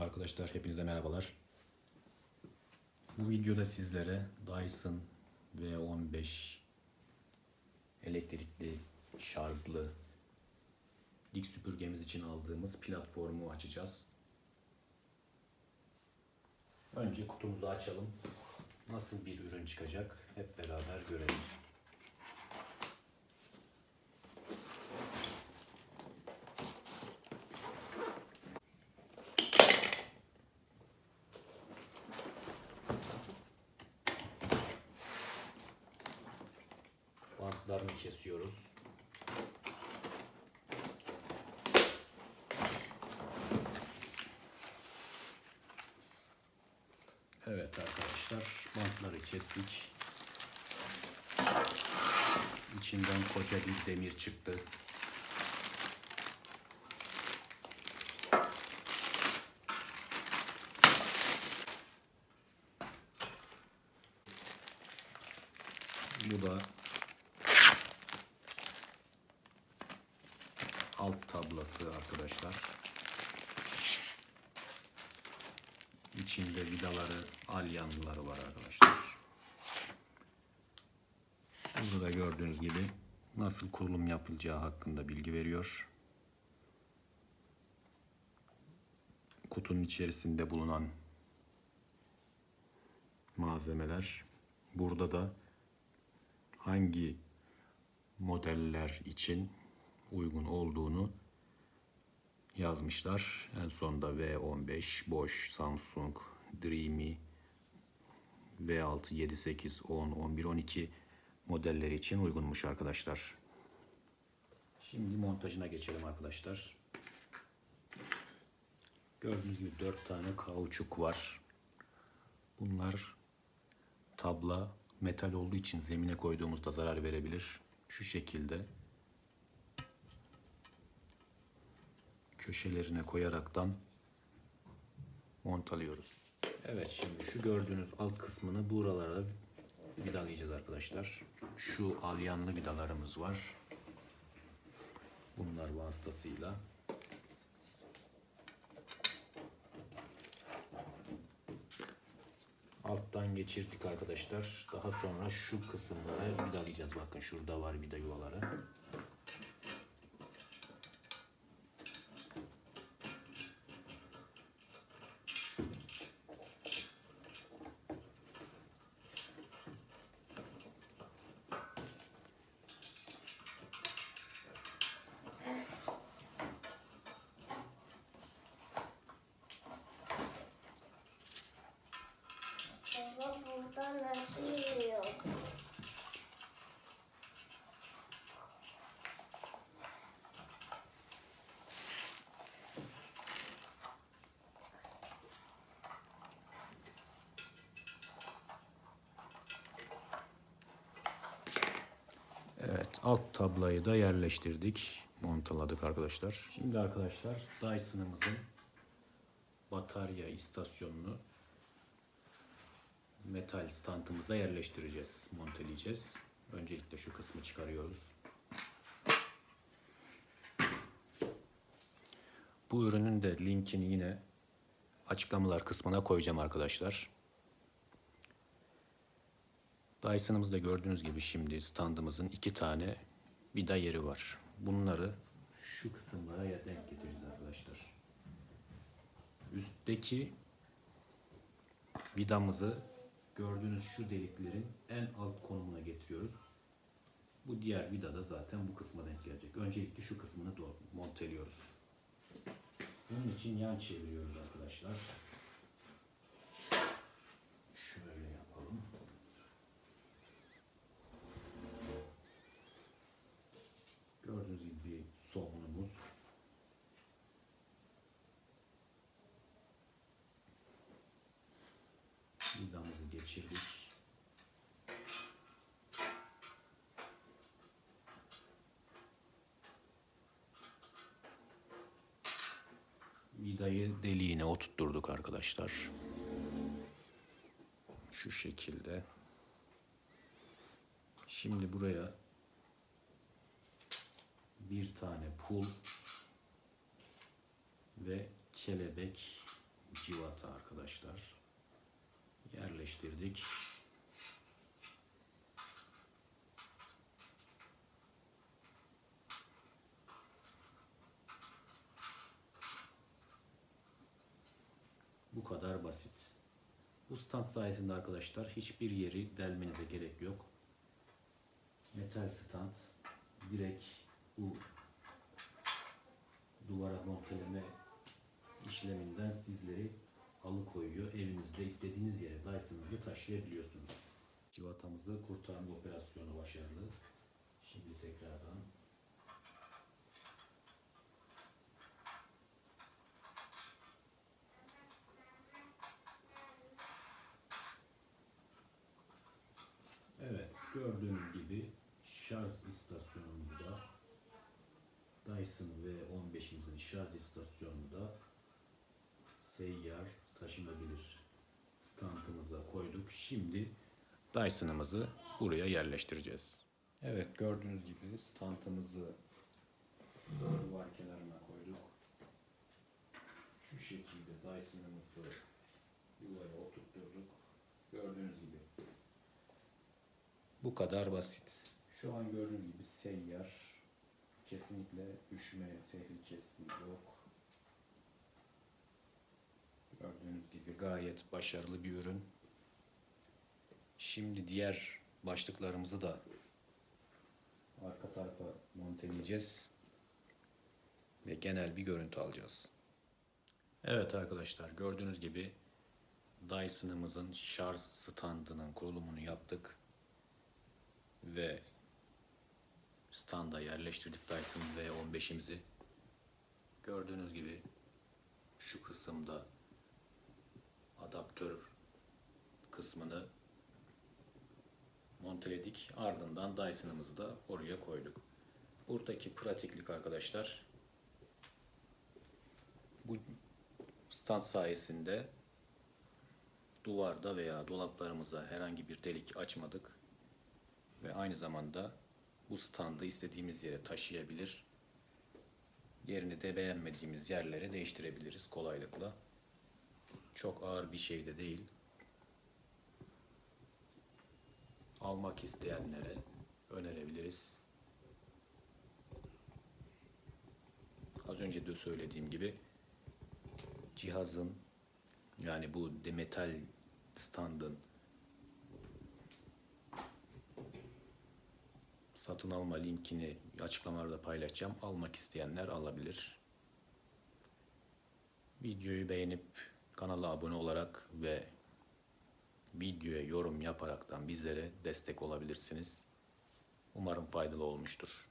Arkadaşlar hepinize merhabalar. Bu videoda sizlere Dyson V15 elektrikli şarjlı dik süpürgemiz için aldığımız platformu açacağız. Önce kutumuzu açalım. Nasıl bir ürün çıkacak hep beraber görelim. Kesiyoruz. Evet arkadaşlar bantları kestik. İçinden koca bir demir çıktı. Bu da alt tablası arkadaşlar. İçinde vidaları, alyanları var arkadaşlar. Burada gördüğünüz gibi nasıl kurulum yapılacağı hakkında bilgi veriyor. Kutunun içerisinde bulunan malzemeler. Burada da hangi modeller için uygun olduğunu yazmışlar. En sonda V15, Bosch, Samsung, Dreamy, V6, 7, 8, 10, 11, 12 modelleri için uygunmuş arkadaşlar. Şimdi montajına geçelim arkadaşlar. Gördüğünüz gibi 4 tane kauçuk var. Bunlar tabla metal olduğu için zemine koyduğumuzda zarar verebilir. Şu şekilde köşelerine koyaraktan montalıyoruz. Evet şimdi şu gördüğünüz alt kısmını buralara vidalayacağız arkadaşlar. Şu alyanlı vidalarımız var. Bunlar vasıtasıyla alttan geçirdik arkadaşlar. Daha sonra şu kısımları vidalayacağız. Bakın şurada var vida yuvaları. Baba burada nasıl yürüyor? Evet, alt tablayı da yerleştirdik. Montaladık arkadaşlar. Şimdi arkadaşlar Dyson'ımızın batarya istasyonunu metal standımıza yerleştireceğiz, monteleyeceğiz. Öncelikle şu kısmı çıkarıyoruz. Bu ürünün de linkini yine açıklamalar kısmına koyacağım arkadaşlar. Dyson'ımızda gördüğünüz gibi şimdi standımızın iki tane vida yeri var. Bunları şu kısımlara denk getireceğiz arkadaşlar. Üstteki vidamızı gördüğünüz şu deliklerin en alt konumuna getiriyoruz. Bu diğer vida da zaten bu kısma denk gelecek. Öncelikle şu kısmını monteliyoruz. Bunun için yan çeviriyoruz arkadaşlar. Geçirdik. Vidayı deliğine oturtturduk arkadaşlar. Şu şekilde. Şimdi buraya bir tane pul ve kelebek civata arkadaşlar. Yerleştirdik. Bu kadar basit. Bu stand sayesinde arkadaşlar hiçbir yeri delmenize gerek yok. Metal stand direkt bu duvara monteleme işleminden sizleri alıkoyuyor. Evinizde istediğiniz yere Dyson'ınızı taşıyabiliyorsunuz. Civatamızı kurtarma operasyonu başarılı. Şimdi tekrardan Evet, gördüğünüz gibi şarj istasyonumuzu da Dyson V15'imizin şarj istasyonunu da seyyar taşınabilir standımıza koyduk. Şimdi Dyson'ımızı buraya yerleştireceğiz. Evet, gördüğünüz gibi standımızı duvar kenarına koyduk. Şu şekilde Dyson'ımızı yuvaya oturtturduk. Gördüğünüz gibi bu kadar basit. Şu an gördüğünüz gibi seyyar. Kesinlikle düşme tehlikesi yok. Gördüğünüz gibi gayet başarılı bir ürün. Şimdi diğer başlıklarımızı da arka tarafa monteleyeceğiz. Ve genel bir görüntü alacağız. Evet arkadaşlar gördüğünüz gibi Dyson'ımızın şarj standının kurulumunu yaptık ve standa yerleştirdik Dyson V15'imizi. Gördüğünüz gibi şu kısımda adaptör kısmını monteledik. Ardından Dyson'ımızı da oraya koyduk. Buradaki pratiklik arkadaşlar bu stand sayesinde duvarda veya dolaplarımızda herhangi bir delik açmadık ve aynı zamanda bu standı istediğimiz yere taşıyabilir. Yerini de beğenmediğimiz yerlere değiştirebiliriz kolaylıkla. Çok ağır bir şey de değil. Almak isteyenlere önerebiliriz. Az önce de söylediğim gibi cihazın yani bu de metal standın satın alma linkini açıklamalarda paylaşacağım. Almak isteyenler alabilir. Videoyu beğenip kanala abone olarak ve videoya yorum yaparaktan bizlere destek olabilirsiniz. Umarım faydalı olmuştur.